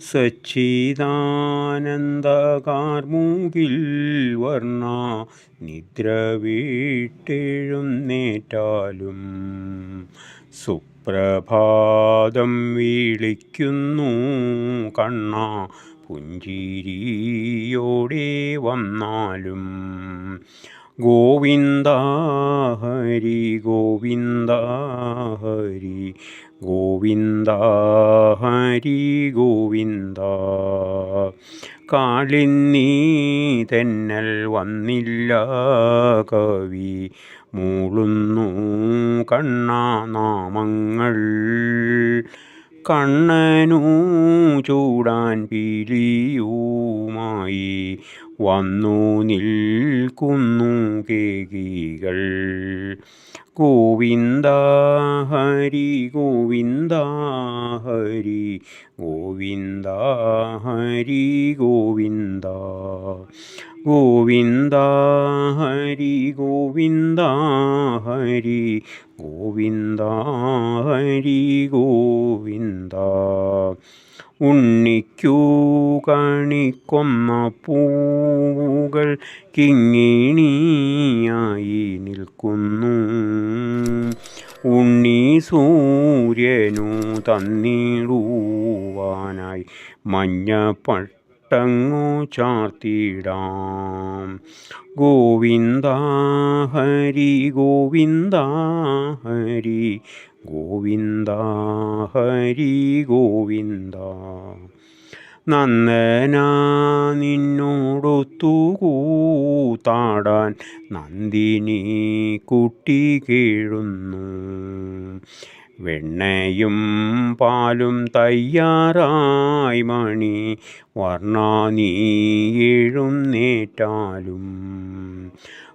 സച്ചിദാനന്ദകാർമൂകിൽ വർണ നിദ്ര വീട്ടെഴുന്നേറ്റാലും സുപ്രഭാതം വിളിക്കുന്നു കണ്ണ പുഞ്ചിരിയോടെ വന്നാലും ഗോവിന്ദ ഹരി ഗോവിന്ദ ഹരി ഗോവിന്ദ ഹരി ഗോവിന്ദ. കാളിന്നീ തെന്നൽ വന്നില്ല കവി മൂളുന്നു കണ്ണാ നാമങ്ങൾ. കണ്ണനു ചൂടാൻ പീലിയുമായി വന്നു നിൽക്കുന്നു കേകികൾ. ഗോവിന്ദ ഹരി ഗോവിന്ദ ഹരി ഗോവിന്ദ ഹരി ഗോവിന്ദ. ഗോവിന്ദ ഹരി ഗോവിന്ദ ഹരി ഗോവിന്ദ ഹരി ഗോവിന്ദ. ഉണ്ണിക്കൂ കാണിക്കൊന്ന പൂവുകൾ കിങ്ങിണിയായി നിൽക്കുന്നു. ഉണ്ണി സൂര്യനു തന്നിടുവാനായി മഞ്ഞപ്പട്ടങ്ങു ചാർത്തിടാം ഗോവിന്ദ ഹരി ഗോവിന്ദ ഹരി ഗോവിന്ദ ഹരി ഗോവിന്ദ. നന്ദന നിന്നോടൊത്തു കൂത്താടാൻ നന്ദിനി കുട്ടി കേഴുന്നു. വെണ്ണയും പാലും തയ്യാറായി മണി. വർണാനീഴും നീ എഴുന്നേറ്റാലും.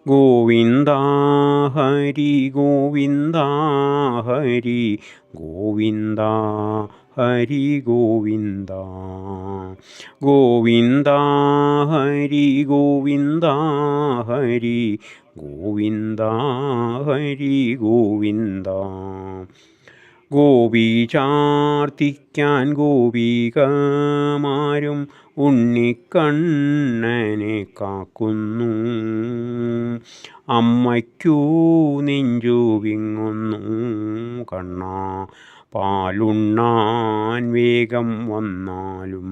ഗോവിന്ദ ഹരി ഗോവിന്ദ ഹരി. ഗോവിന്ദ ഹരി ഗോവിന്ദ. ഗോവിന്ദ ഹരി ഗോവിന്ദ ഹരി. ഗോവിന്ദ ഹരി ഗോവിന്ദ. ഗോപി ചാർത്തിക്കാൻ ഗോപികമാരും ഉണ്ണിക്കണ്ണനെ കാക്കുന്നു. അമ്മയ്ക്കു നെഞ്ചു വിങ്ങുന്നു. കണ്ണ പാലുണ്ണാൻ വേഗം വന്നാലും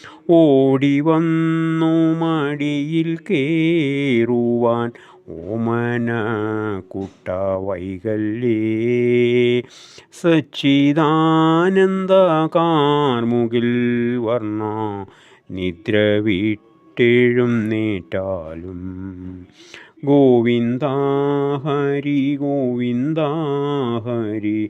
ഓടി വന്നു മടിയിൽ കേറുവാൻ. ഓമന കുട്ട വൈകല്ലേ സച്ചിദാനന്ദ കാർമുകിൽ വർണ നിദ്ര വിട്ടെഴുന്നേറ്റാലും. ഗോവിന്ദ ഹരി ഗോവിന്ദ ഹരി